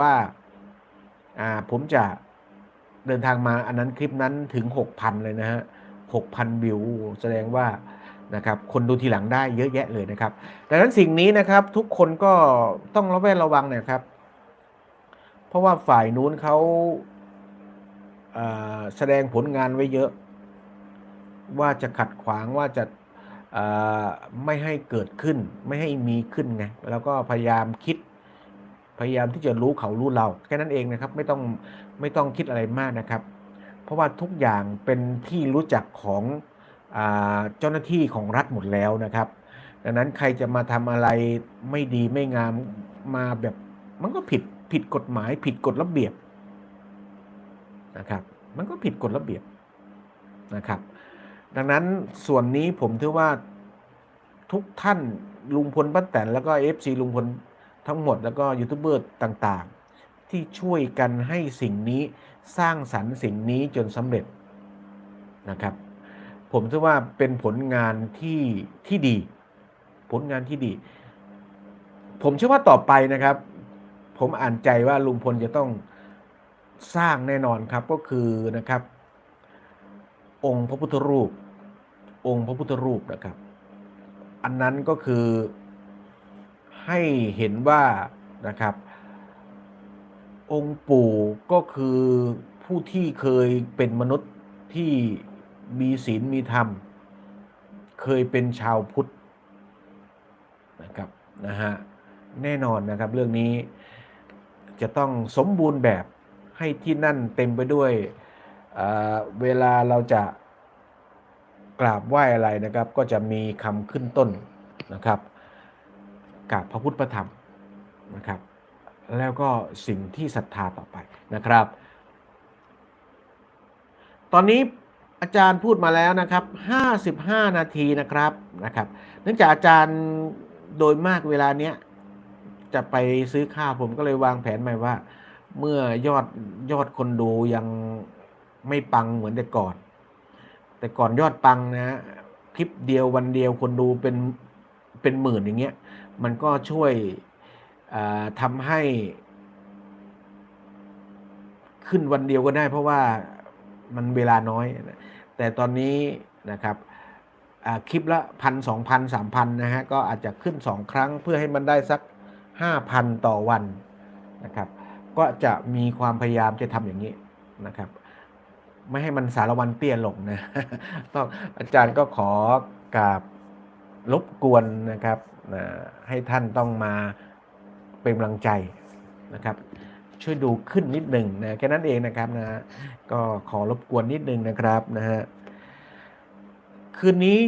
ว่าอ่าผมจะเดินทางมาอันนั้นคลิปนั้นถึง 6,000 เลยนะฮะ 6,000 วิว แสดงว่านะครับคนดูทีหลังได้เยอะแยะเลยนะครับ ดังนั้นสิ่งนี้นะครับทุกคนก็ต้องระแวดระวังนะครับ เพราะว่าฝ่ายนู้นเขาอ่าแสดงผลงานไว้เยอะ ว่าจะขัดขวางว่าจะาไม่ให้เกิดขึ้น ไม่ให้มีขึ้นไงแล้วก็พยายามคิด พยายามที่จะรู้เขารู้เราแค่นั้นเองนะครับไม่ต้องไม่ต้องคิดอะไรมากนะครับ เพราะว่าทุกอย่างเป็นที่รู้จักของเจ้าหน้าที่ของรัฐหมดแล้วนะครับ ดังนั้นใครจะมาทำอะไรไม่ดีไม่งามมาแบบมันก็ผิดผิดกฎหมายผิดกฎระเบียบนะครับ มันก็ผิดกฎระเบียบนะครับ ดังนั้นส่วนนี้ผมถือว่าทุกท่านลุงพลป้าแตนแล้วก็ FC ลุงพล ทั้งหมดแล้วก็ยูทูบเบอร์ต่างๆ ที่ช่วยกันให้สิ่งนี้สร้างสรรค์สิ่งนี้จนสำเร็จนะครับ ผมถือว่าเป็นผลงานที่ที่ดี ผลงานที่ดี ผมเชื่อว่าต่อไปนะครับ ผมอ่านใจว่าลุงพลจะต้องสร้างแน่นอนครับก็คือนะครับ องค์พระพุทธรูป องค์พระพุทธรูปนะครับ อันนั้นก็คือ ให้เห็นว่านะครับ องค์ปู่ก็คือผู้ที่เคยเป็นมนุษย์ที่มีศีลมีธรรม เคยเป็นชาวพุทธนะครับนะฮะแน่นอนนะครับเรื่องนี้จะต้องสมบูรณ์แบบให้ที่นั่นเต็มไปด้วยอ่าเวลาเราจะกราบไหว้อะไรนะครับ ก็จะมีคำขึ้นต้นนะครับ กับพระพุทธพระธรรมนะครับ แล้วก็สิ่งที่ศรัทธาต่อไปนะครับ ตอนนี้อาจารย์พูดมาแล้วนะครับ 55 นาทีนะครับนะครับเนื่องจากอาจารย์โดยมากเวลาเนี้ยจะไปซื้อข้าวผมก็เลยวางแผนใหม่ว่า เมื่อยอดยอดคนดูยังไม่ปังเหมือนแต่ก่อน แต่ก่อนยอดปังนะคลิปเดียววันเดียวคนดูเป็นเป็นหมื่นอย่างเงี้ย มันก็ช่วยอ่าทำให้ขึ้นวันเดียวก็ได้ เพราะว่ามันเวลาน้อย แต่ตอนนี้นะครับคลิปละพันสองพันสามพันนะฮะก็อาจจะขึ้นสองครั้งเพื่อให้มันได้สักห้าพันต่อวันนะครับ ก็จะมีความพยายามจะทำอย่างนี้นะครับ ไม่ให้มันสารวันเตี้ยลงนะต้องอาจารย์ก็ขอกราบรบกวนนะครับ นะให้ท่านต้องมาเป็นกำลังใจนะครับช่วยดูขึ้นนิดหนึ่งนะแค่นั้นเองนะครับนะก็ขอรบกวนนิดนึงนะครับนะฮะคืนนี้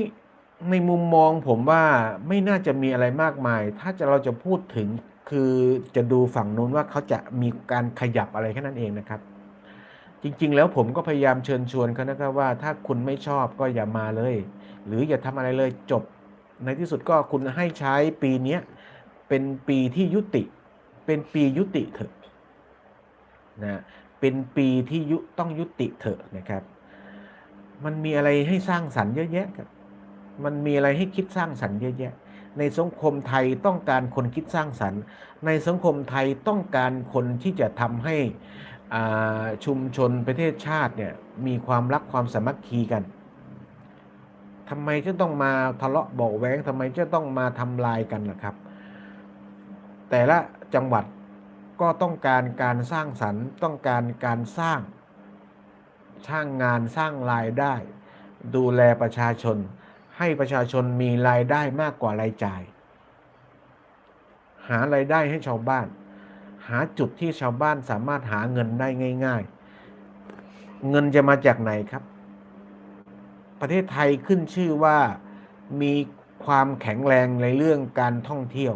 ในมุมมองผมว่าไม่น่าจะมีอะไรมากมาย ถ้าจะเราจะพูดถึงคือจะดูฝั่งนู้นว่าเขาจะมีการขยับอะไรแค่นั้นเองนะครับ จริงๆ แล้วผมก็พยายามเชิญชวนเขานะครับว่าถ้าคุณไม่ชอบก็อย่ามาเลย หรืออย่าทำอะไรเลยจบ ในที่สุดก็คุณให้ใช้ปีนี้เป็นปีที่ยุติ เป็นปียุติเถอะนะเป็นปีที่ยุต้องยุติเถอะนะครับ มันมีอะไรให้สร้างสรรค์เยอะแยะครับมันมีอะไรให้คิดสร้างสรรค์เยอะแยะ ในสังคมไทยต้องการคนคิดสร้างสรรค์ ในสังคมไทยต้องการคนที่จะทำให้อาชุมชนประเทศชาติเนี่ยมีความรักความสามัคคีกัน ทำไมจะต้องมาทะเลาะเบาะแว้งทำไมจะต้องมาทำลายกันล่ะครับ แต่ละจังหวัดก็ต้องการการสร้างสรรค์ต้องการการสร้างสร้างงานสร้างรายได้ ดูแลประชาชน ให้ประชาชนมีรายได้มากกว่ารายจ่าย หารายได้ให้ชาวบ้าน หาจุดที่ชาวบ้านสามารถหาเงินได้ง่าย ๆ เงินจะมาจากไหนครับ ประเทศไทยขึ้นชื่อว่ามีความแข็งแรงในเรื่องการท่องเที่ยว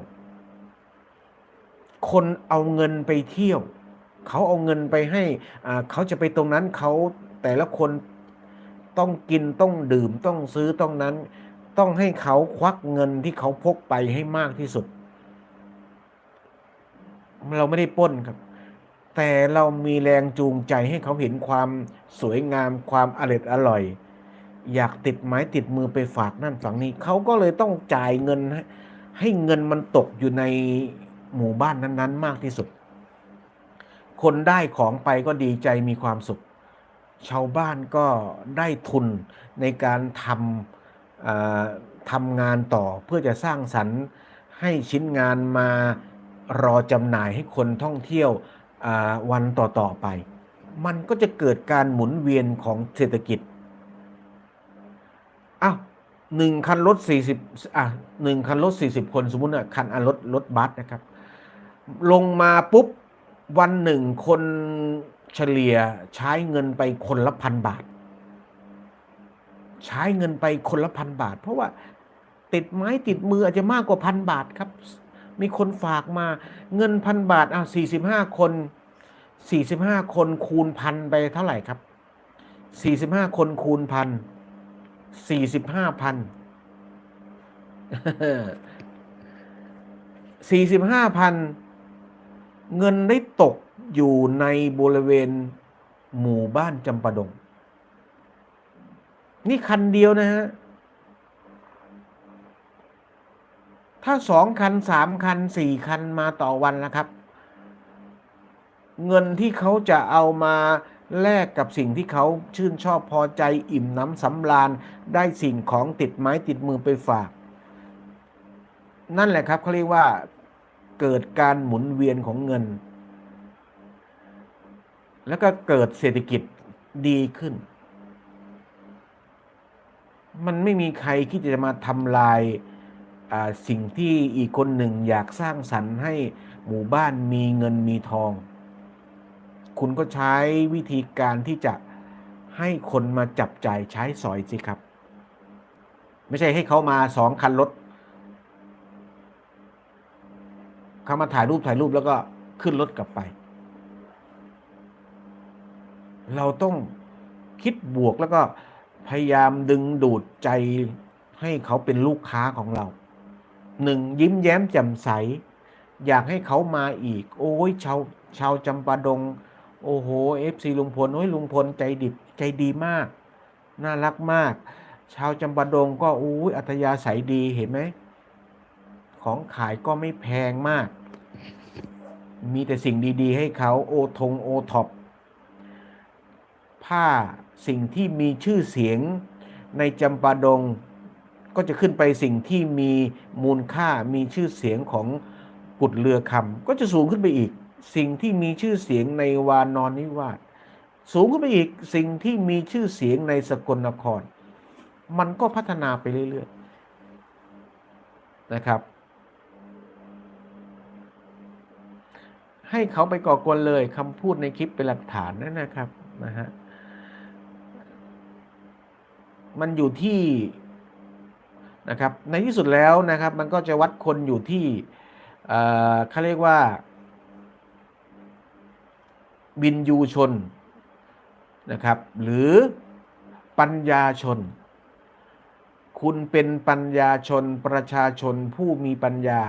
คนเอาเงินไปเที่ยว เขาเอาเงินไปให้เขาจะไปตรงนั้นเขาแต่ละคนต้องกินต้องดื่มต้องซื้อต้องนั้น ต้องให้เขาควักเงินที่เขาพกไปให้มากที่สุด เราไม่ได้ป้นครับ แต่เรามีแรงจูงใจให้เขาเห็นความสวยงามความอร่อยอร่อย อยากติดไม้ติดมือไปฝากนั่นฝั่งนี้ เขาก็เลยต้องจ่ายเงินให้ให้เงินมันตกอยู่ในหมู่บ้านนั้นๆ มากที่สุด คนได้ของไปก็ดีใจมีความสุข ชาวบ้านก็ได้ทุนในการทำทำงานต่อเพื่อจะสร้างสรรค์ให้ชิ้นงานมารอจำหน่ายให้คนท่องเที่ยววันต่อๆไป มันก็จะเกิดการหมุนเวียนของเศรษฐกิจ อ้าวหนึ่งคันรถ40อะหนึ่งคันรถ40คนสมมุติอะคันอะรถรถบัสนะครับ ลงมาปุ๊บวันหนึ่งคนเฉลี่ยใช้เงินไปคนละพันบาท ใช้เงินไปคนละพันบาท เพราะว่าติดไม้ติดมืออาจจะมากกว่าพันบาทครับ มีคนฝากมาเงินพันบาทอะสี่สิบห้าคนสี่สิบห้าคนคูณพันไปเท่าไหร่ครับสี่สิบห้าคนคูณพัน สี่สิบห้าพันสี่สิบห้าพันเงินได้ตกอยู่ในบริเวณหมู่บ้านจำปาดง นี่คันเดียวนะฮะ ถ้าสองคันสามคันสี่คันมาต่อวันนะครับ เงินที่เขาจะเอามา แลกกับสิ่งที่เขาชื่นชอบพอใจอิ่มน้ำสำราญได้สิ่งของติดไม้ติดมือไปฝาก นั่นแหละครับเขาเรียกว่าเกิดการหมุนเวียนของเงิน แล้วก็เกิดเศรษฐกิจดีขึ้น มันไม่มีใครที่จะมาทำลายสิ่งที่อีกคนหนึ่งอยากสร้างสรรค์ให้หมู่บ้านมีเงินมีทอง คุณก็ใช้วิธีการที่จะให้คนมาจับจ่ายใช้สอยสิครับ ไม่ใช่ให้เขามาสองคันรถเขามาถ่ายรูปถ่ายรูปแล้วก็ขึ้นรถกลับไป เราต้องคิดบวกแล้วก็พยายามดึงดูดใจให้เขาเป็นลูกค้าของเราหนึ่งยิ้มแย้มแจ่มใส อยากให้เขามาอีก โอ้ยชาวชาวจำปาดง โอ้โหเอฟซีลุงพลโอ้ยลุงพลใจดิบใจดีมาก น่ารักมาก ชาวจำปาดงก็โอ้ยอัธยาศัยดีเห็นไหม ของขายก็ไม่แพงมาก มีแต่สิ่งดี ๆ ให้เขาโอทงโอท็อปผ้าสิ่งที่มีชื่อเสียงในจำปาดง ก็จะขึ้นไปสิ่งที่มีมูลค่ามีชื่อเสียงของกุดเรือคำก็จะสูงขึ้นไปอีก สิ่งที่มีชื่อเสียงในวานอนนิวาสสูงขึ้นไปอีกสิ่งที่มีชื่อเสียงในสกลนคร มันก็พัฒนาไปเรื่อยๆนะครับ ให้เขาไปก่อกวนเลยคำพูดในคลิปเป็นหลักฐานนั่นนะครับนะฮะมันอยู่ที่นะครับในที่สุดแล้วนะครับ มันก็จะวัดคนอยู่ที่เอ่อเขาเรียกว่า บินยูชนนะครับ หรือปัญญาชน คุณเป็นปัญญาชนประชาชนผู้มีปัญญา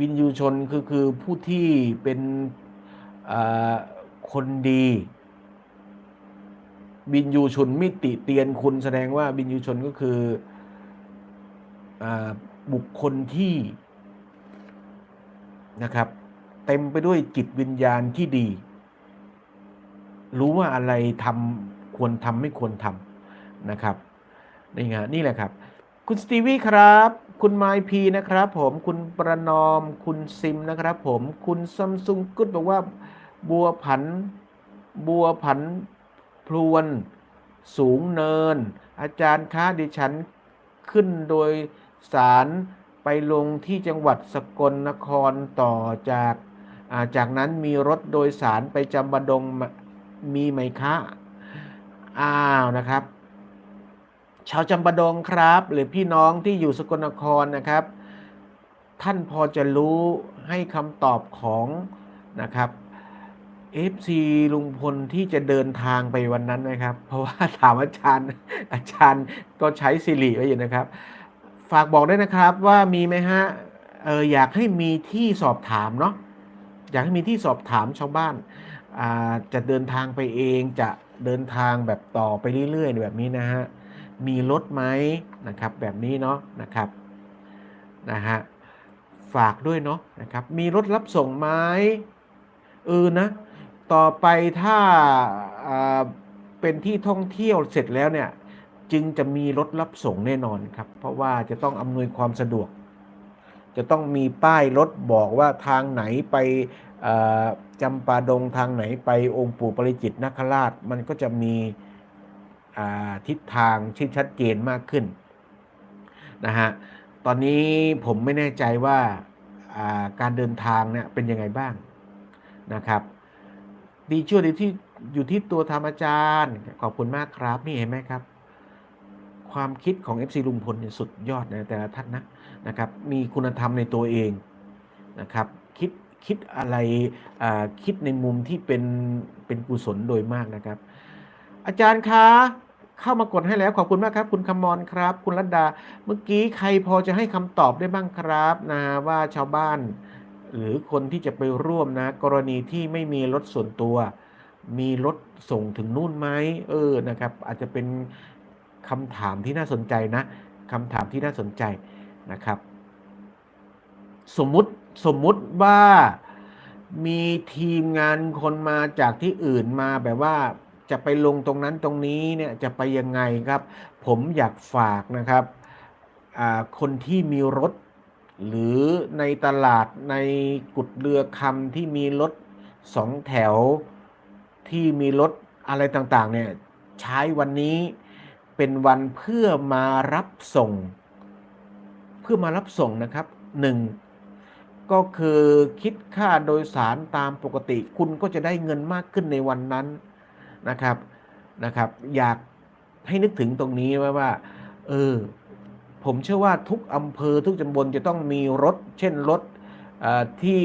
วินยูชนคือคือผู้ที่เป็นคนดีบินยูชนมิติเตียนคุณแสดงว่าบินยูชนก็คืออบุคคลที่นะครับ เต็มไปด้วยจิตวิญญาณที่ดี รู้ว่าอะไรทำควรทำไม่ควรทำนะครับนี่ไงนี่แหละครับ คุณสตีวี่ครับ คุณไมพีนะครับผมคุณประนอม คุณซิมนะครับผมคุณซัมซุงกุดบอกว่า บัวผัน บัวผันพลวน สูงเนิน อาจารย์คะดิฉันขึ้นโดยสารไปลงที่จังหวัดสกลนครต่อจาก จากนั้นมีรถโดยสารไปจำบดงมีไหมคะอ้าวนะครับ ชาวจำปาดงครับ หรือพี่น้องที่อยู่สกลนครนะครับ ท่านพอจะรู้ให้คำตอบของนะครับ FC ลุงพลที่จะเดินทางไปวันนั้นนะครับ เพราะว่าถามอาจารย์อาจารย์ก็ใช้สิริไว้อยู่นะครับ ฝากบอกด้วยนะครับว่ามีไหมฮะเอออยากให้มีที่สอบถามเนาะ อยากให้มีที่สอบถามชาวบ้านจะเดินทางไปเองจะเดินทางแบบต่อไปเรื่อยๆแบบนี้นะฮะมีรถไหมนะครับแบบนี้เนาะนะครับนะฮะฝากด้วยเนาะนะครับมีรถรับส่งไหมเออนะต่อไปถ้าเป็นที่ท่องเที่ยวเสร็จแล้วเนี่ยจึงจะมีรถรับส่งแน่นอนครับเพราะว่าจะต้องอำนวยความสะดวก จะต้องมีป้ายรถบอกว่าทางไหนไปจำปาดงทางไหนไปองค์ปู่ปริจิตนคราช มันก็จะมีทิศทางที่ชัดเจนมากขึ้นนะฮะตอนนี้ผมไม่แน่ใจว่าอ่าการเดินทางเนี่ยเป็นยังไงบ้างนะครับ ดีชั่วดีที่อยู่ที่ตัวธรรมอาจารย์ ขอบคุณมากครับ นี่เห็นไหมครับ ความคิดของ FC ลุงพลเนี่ยสุดยอดนะแต่ละท่านนะ นะครับมีคุณธรรมในตัวเองนะครับคิดคิดอะไรอ่าคิดในมุมที่เป็นเป็นกุศลโดยมากนะครับ อาจารย์คะเข้ามากดให้แล้วขอบคุณมากครับ คุณคำมรครับ คุณรัตดาเมื่อกี้ใครพอจะให้คำตอบได้บ้างครับนะว่าชาวบ้าน หรือคนที่จะไปร่วมนะ กรณีที่ไม่มีรถส่วนตัว มีรถส่งถึงนู่นไหมเออนะครับ อาจจะเป็นคำถามที่น่าสนใจนะคำถามที่น่าสนใจ นะครับ สมมุติสมมุติว่ามีทีมงานคนมาจากที่อื่นมาแบบว่าจะไปลงตรงนั้นตรงนี้เนี่ยจะไปยังไงครับ ผมอยากฝากนะครับคนที่มีรถ หรือในตลาดในกุดเรือคำที่มีรถสองแถวที่มีรถอะไรต่างๆเนี่ยใช้วันนี้เป็นวันเพื่อมารับส่ง เพื่อมารับส่งนะครับหนึ่งก็คือคิดค่าโดยสารตามปกติ คุณก็จะได้เงินมากขึ้นในวันนั้นนะครับนะครับ อยากให้นึกถึงตรงนี้ว่าว่าเออผมเชื่อว่าทุกอำเภอทุกตำบลจะต้องมีรถ เช่นรถที่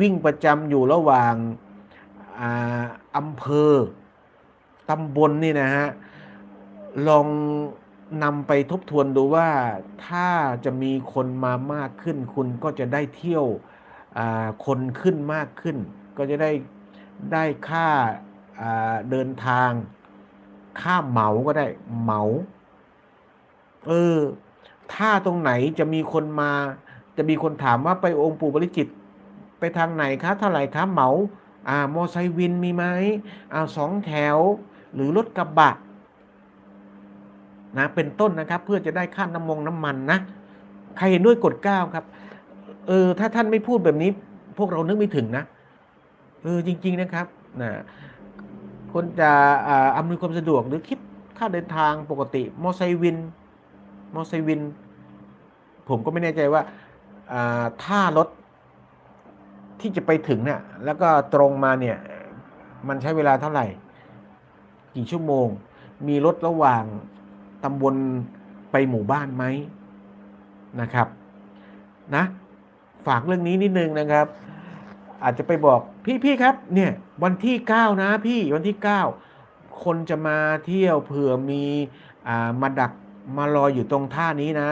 วิ่งประจำอยู่ระหว่างอ่าอำเภอตำบลนี่นะฮะลอง นำไปทบทวนดูว่าถ้าจะมีคนมามากขึ้น คุณก็จะได้เที่ยวคนขึ้นมากขึ้น ก็จะได้ได้ค่าเดินทาง ค่าเหมาก็ได้เหมาเออถ้าตรงไหนจะมีคนมา จะมีคนถามว่าไปองค์ปู่บริจิต ไปทางไหนคะเท่าไหร่คะเหมา อ่ามอไซค์วินมีไหมอ่าสองแถว หรือรถกระบะ นะเป็นต้นนะครับ เพื่อจะได้ค่าน้ำมงน้ำมันนะใครเห็นด้วยกดเก้าครับเออถ้าท่านไม่พูดแบบนี้ พวกเรานึกไม่ถึงนะเออจริง ๆนะครับนะคนจะอ่าอำนวยความสะดวกหรือคิดค่าเดินทางปกติ มอไซค์วิน มอไซค์วิน ผมก็ไม่แน่ใจว่าอ่าถ้ารถที่จะไปถึงเนี่ยแล้วก็ตรงมาเนี่ย มันใช้เวลาเท่าไหร่ กี่ชั่วโมง มีรถระหว่าง ตำบลไปหมู่บ้านไหมนะครับนะฝากเรื่องนี้นิดนึงนะครับ อาจจะไปบอกพี่พี่ครับเนี่ยวันที่เก้านะพี่วันที่เก้าคนจะมาเที่ยวเผื่อมีอ่ามาดักมารออยู่ตรงท่านี้นะ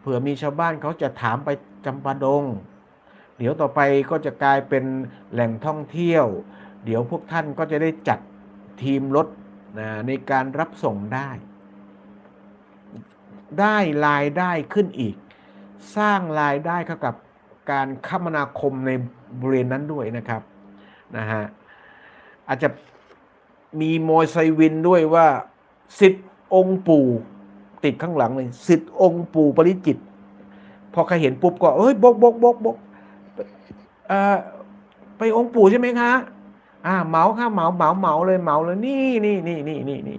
เผื่อมีชาวบ้านเขาจะถามไปจำปาดง เดี๋ยวต่อไปก็จะกลายเป็นแหล่งท่องเที่ยว เดี๋ยวพวกท่านก็จะได้จัดทีมรถนะในการรับส่งได้ ได้รายได้ขึ้นอีก สร้างรายได้เข้ากับการคมนาคมในบริเวณนั้นด้วยนะครับนะฮะอาจจะมีโมยไซวินด้วยว่าสิทธิ์องค์ปู่ติดข้างหลังเลยสิทธิ์องค์ปู่ปริจิต พอใครเห็นปุ๊บก็เอ้ยบกบกบกบกเอ่อไปองค์ปู่ใช่ไหมคะอ่าเหมาค่ะเหมาเหมาเหมาเลยเหมาเลยนี่นี่นี่นี่นี่นี่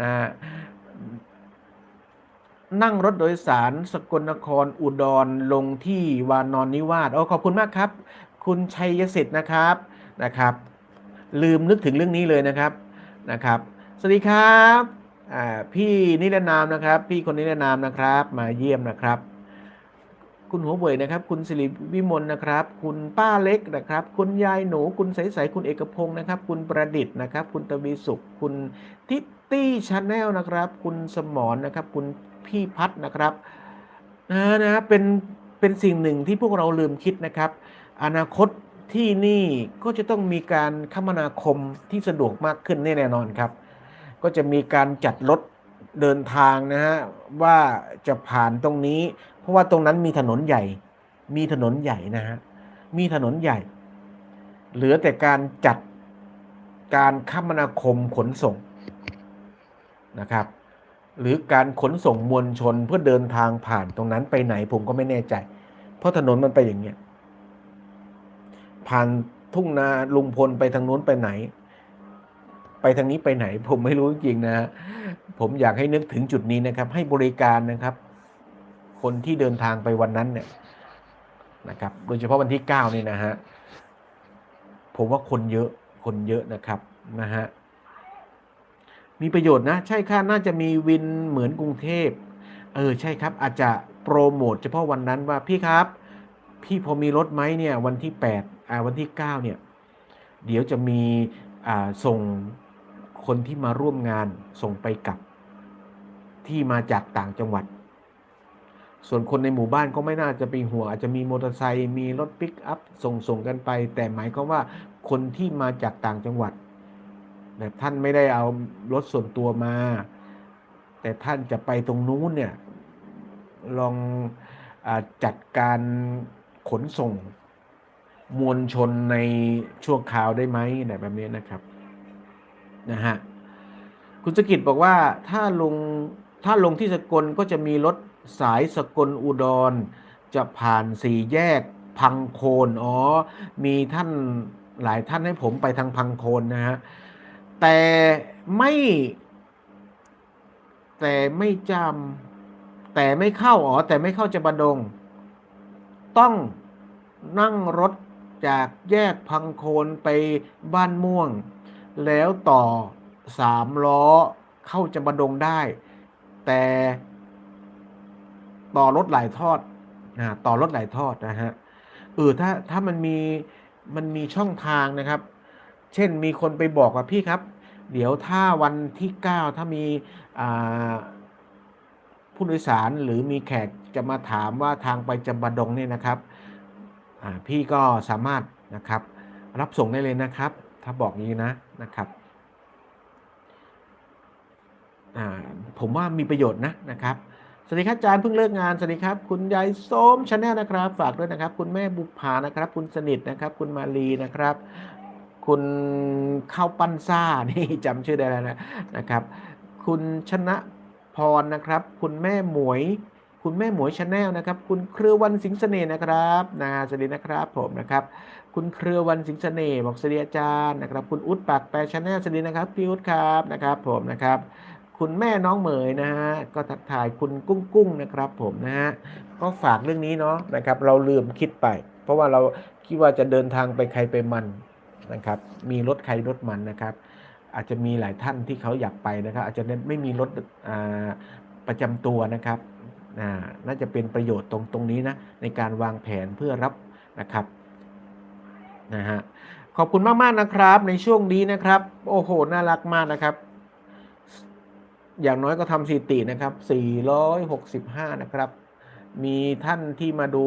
นะ นั่งรถโดยสารสกลนครอุดรลงที่วานอนนิวาสโอ้ขอบคุณมากครับ คุณชัยสิทธิ์นะครับนะครับ ลืมนึกถึงเรื่องนี้เลยนะครับนะครับ สวัสดีครับพี่นิรนามนะครับ พี่คนนิรนามนะครับ มาเยี่ยมนะครับ คุณหัวเว่ยนะครับ คุณสิริวิมลนะครับ คุณป้าเล็กนะครับ คุณยายหนูคุณใสๆคุณเอกพงศ์นะครับ คุณประดิษฐ์นะครับ คุณตวีสุข คุณทิตตี้ชาแนลนะครับ คุณสมรนะครับ คุณ พี่พัฒน์นะครับนะนะเป็นเป็นสิ่งหนึ่งที่พวกเราลืมคิดนะครับ อนาคตที่นี่ก็จะต้องมีการคมนาคมที่สะดวกมากขึ้นแน่นอนครับ ก็จะมีการจัดรถเดินทางนะฮะว่าจะผ่านตรงนี้ เพราะว่าตรงนั้นมีถนนใหญ่ มีถนนใหญ่นะฮะมีถนนใหญ่ เหลือแต่การจัดการคมนาคมขนส่งนะครับ หรือการขนส่งมวลชนเพื่อเดินทางผ่านตรงนั้นไปไหนผมก็ไม่แน่ใจ เพราะถนนมันไปอย่างเงี้ยผ่านทุ่งนาลุงพลไปทางนู้นไปไหน ไปทางนี้ไปไหน ผมไม่รู้จริงนะฮะผมอยากให้นึกถึงจุดนี้นะครับ ให้บริการนะครับ คนที่เดินทางไปวันนั้นเนี่ยนะครับ โดยเฉพาะวันที่เก้านี่นะฮะผมว่าคนเยอะคนเยอะนะครับนะฮะ มีประโยชน์นะ ใช่ค่ะน่าจะมีวินเหมือนกรุงเทพ เออใช่ครับ อาจจะโปรโมทเฉพาะวันนั้นว่าพี่ครับ พี่พอมีรถไหมเนี่ยวันที่8อ่าวันที่9เนี่ยเดี๋ยวจะมีอ่าส่งคนที่มาร่วมงานส่งไปกลับ ที่มาจากต่างจังหวัด ส่วนคนในหมู่บ้านก็ไม่น่าจะเป็นห่วอาจจะมีมอเตอร์ไซค์มีรถปิกอัพส่งส่งกันไป แต่หมายความว่าคนที่มาจากต่างจังหวัด แต่ท่านไม่ได้เอารถส่วนตัวมา แต่ท่านจะไปตรงนู้นเนี่ยลองอจัดการขนส่งมวลชนในช่วงคราวได้ไหมอะไรแบบนี้นะครับนะฮะคุณสกิจบอกว่าถ้าลงถ้าลงที่สกลก็จะมีรถสายสกลอุดร จะผ่านสี่แยกพังโคนอ๋อมีท่านหลายท่านให้ผมไปทางพังโคนนะฮะ แต่ไม่ แต่ไม่จำแต่ไม่เข้าอ๋อแต่ไม่เข้าจะบดง ต้องนั่งรถจากแยกพังโคนไปบ้านม่วง แล้วต่อสามล้อเข้าจะบดงได้ แต่ต่อรถหลายทอดนะต่อรถหลายทอดนะฮะเออถ้าถ้ามันมีมันมีช่องทางนะครับ เช่นมีคนไปบอกว่าพี่ครับ เดี๋ยวถ้าวันที่ 9 ถ้ามีผู้โดยสารหรือมีแขกจะมาถามว่าทางไปจำบาดงเนี่ยนะครับพี่ก็สามารถนะครับรับส่งได้เลยนะครับ ถ้าบอกงี้นะนะครับผมว่ามีประโยชน์นะนะครับสวัสดีครับอาจารย์เพิ่งเลิกงานสวัสดีครับ คุณยายส้มชาแนลนะครับ ฝากด้วยนะครับ คุณแม่บุภานะครับ คุณสนิทนะครับ คุณมาลีนะครับ คุณข้าวปั้นซ่านี่จำชื่อได้แล้วนะนะครับ คุณชนะพรนะครับ คุณแม่หมวย คุณแม่หมวยชาแนลนะครับ คุณเครือวันสิงห์เสน่ห์นะครับนะสวัสดีนะครับผมนะครับ คุณเครือวันสิงห์เสน่ห์บอกสวัสดีอาจารย์นะครับ คุณอุดปากแปรชาแนลสวัสดีนะครับพี่อุดครับนะครับ ผมนะครับคุณแม่น้องเหมยนะฮะก็ทักทายคุณกุ้งกุ้งนะครับ ผมนะฮะก็ฝากเรื่องนี้เนาะนะครับ เราลืมคิดไป เพราะว่าเราคิดว่าจะเดินทางไปใครไปมัน นะครับ มีรถใครรถมันนะครับ อาจจะมีหลายท่านที่เขาอยากไปนะครับ อาจจะไม่มีรถประจำตัวนะครับน่าจะเป็นประโยชน์ตรงตรงนี้นะในการวางแผนเพื่อรับนะครับนะฮะขอบคุณมาก ๆ นะครับ ในช่วงนี้นะครับ โอ้โห น่ารักมากนะครับ อย่างน้อยก็ทำสถิตินะครับ 465 นะครับ มีท่านที่มาดู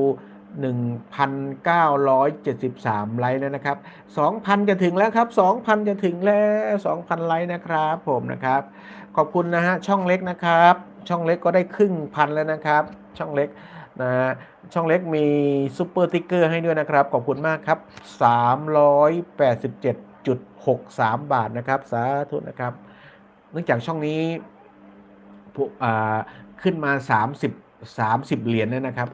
1,973 ไลค์แล้วนะครับ 2,000 จะถึงแล้วครับ 2,000 จะถึงแล้ว 2,000 ไลค์นะครับผมนะครับ ขอบคุณนะฮะช่องเล็กนะครับ ช่องเล็กก็ได้ครึ่งพันแล้วนะครับ ช่องเล็กนะฮะช่องเล็กมีซูเปอร์ติ๊กเกอร์ให้ด้วยนะครับ ขอบคุณมากครับ 387.63 บาทนะครับ สาธุนะครับ เนื่องจากช่องนี้พวกอ่าขึ้นมา 30 30 เหรียญแล้วนะครับ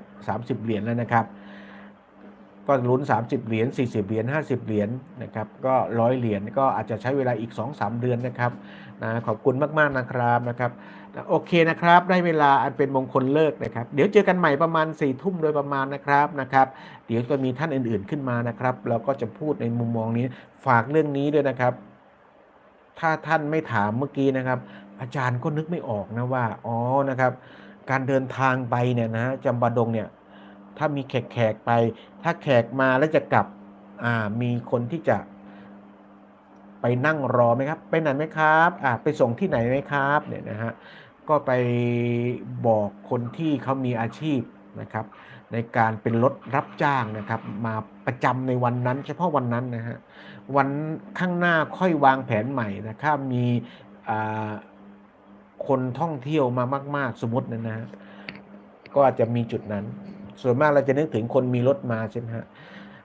30 เหรียญแล้วนะครับ ก็ลุ้น 30 เหรียญ 40 เหรียญ 50 เหรียญนะครับ ก็ร้อยเหรียญก็อาจจะใช้เวลาอีก 2-3 เดือนนะครับนะขอบคุณมาก ๆ นะครับนะครับโอเคนะครับ ได้เวลาอันเป็นมงคลเลิกนะครับ เดี๋ยวเจอกันใหม่ประมาณ4ี่ทุ่มโดยประมาณนะครับนะครับ เดี๋ยวจะมีท่านอื่น ๆขึ้นมานะครับ เราก็จะพูดในมุมมองนี้ฝากเรื่องนี้ด้วยนะครับ ถ้าท่านไม่ถามเมื่อกี้นะครับ อาจารย์ก็นึกไม่ออกนะว่าอ๋อนะครับ การเดินทางไปเนี่ยนะจำบาดงเนี่ยถ้ามีแขกแขกไป ถ้าแขกมาแล้วจะกลับอ่ามีคนที่จะไปนั่งรอไหมครับ ไปไหนไหมครับอ่าไปส่งที่ไหนไหมครับเนี่ยนะฮะก็ไปบอกคนที่เขามีอาชีพนะครับ ในการเป็นรถรับจ้างนะครับ มาประจำในวันนั้น เฉพาะวันนั้นนะฮะวันข้างหน้าค่อยวางแผนใหม่นะครับมีอ่า คนท่องเที่ยวมามาก ๆ สมมตินะนะฮะก็อาจจะมีจุดนั้น ส่วนมากเราจะนึกถึงคนมีรถมาใช่ไหมฮะ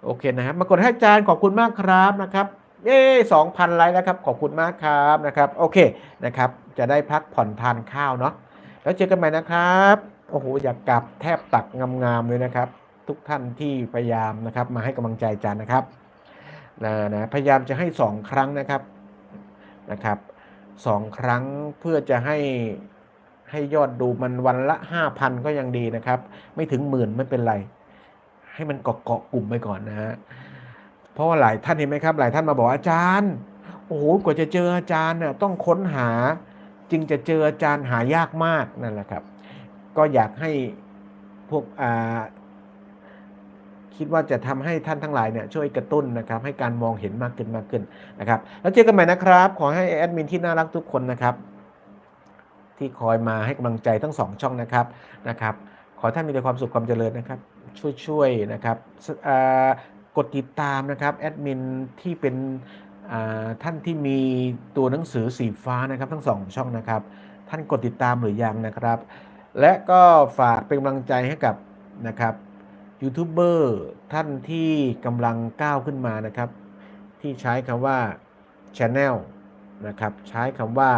โอเคนะครับ มากดให้อาจารย์ขอบคุณมากครับนะครับเย้สองพันไลค์แล้วครับ ขอบคุณมากครับนะครับ โอเคนะครับ จะได้พักผ่อนทานข้าวเนาะ แล้วเจอกันใหม่นะครับ โอ้โห อยากกลับแทบตักงามๆเลยนะครับ ทุกท่านที่พยายามนะครับ มาให้กำลังใจอาจารย์นะครับนะนะพยายามจะให้สองครั้งนะครับนะครับ สองครั้งเพื่อจะให้ให้ยอดดูมันวันละห้าพันก็ยังดีนะครับ ไม่ถึงหมื่นไม่เป็นไร ให้มันเกาะเกาะกลุ่มไปก่อนนะฮะเพราะว่าหลายท่านเห็นไหมครับ หลายท่านมาบอกอาจารย์โอ้โหกว่าจะเจออาจารย์น่ะต้องค้นหา จึงจะเจออาจารย์หายากมากนั่นแหละครับ ก็อยากให้พวกอ่า คิดว่าจะทำให้ท่านทั้งหลายเนี่ยช่วยกระตุ้นนะครับให้การมองเห็นมากขึ้นมากขึ้นนะครับ แล้วเจอกันใหม่นะครับ ขอให้แอดมินที่น่ารักทุกคนนะครับ ที่คอยมาให้กำลังใจทั้งสองช่องนะครับนะครับ ขอท่านมีแต่ความสุขความเจริญนะครับ ช่วยๆนะครับกดติดตามนะครับแอดมินที่เป็นท่านที่มีตัวหนังสือสีฟ้านะครับ ทั้งสองช่องนะครับ ท่านกดติดตามหรือยังนะครับ และก็ฝากเป็นกำลังใจให้กับนะครับ ยูทูบเบอร์ท่านที่กำลังก้าวขึ้นมานะครับ ที่ใช้คำว่า Channel นะครับ ใช้คำว่า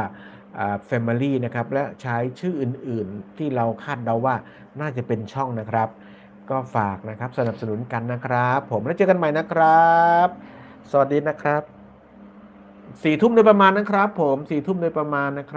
Family นะครับ และใช้ชื่ออื่นๆ ที่เราคาดเดาว่าน่าจะเป็นช่องนะครับ ก็ฝากนะครับสนับสนุนกันนะครับ ผมแล้วเจอกันใหม่นะครับ สวัสดีนะครับสี่ทุ่มโดยประมาณนะครับ ผมสี่ทุ่มโดยประมาณนะครับ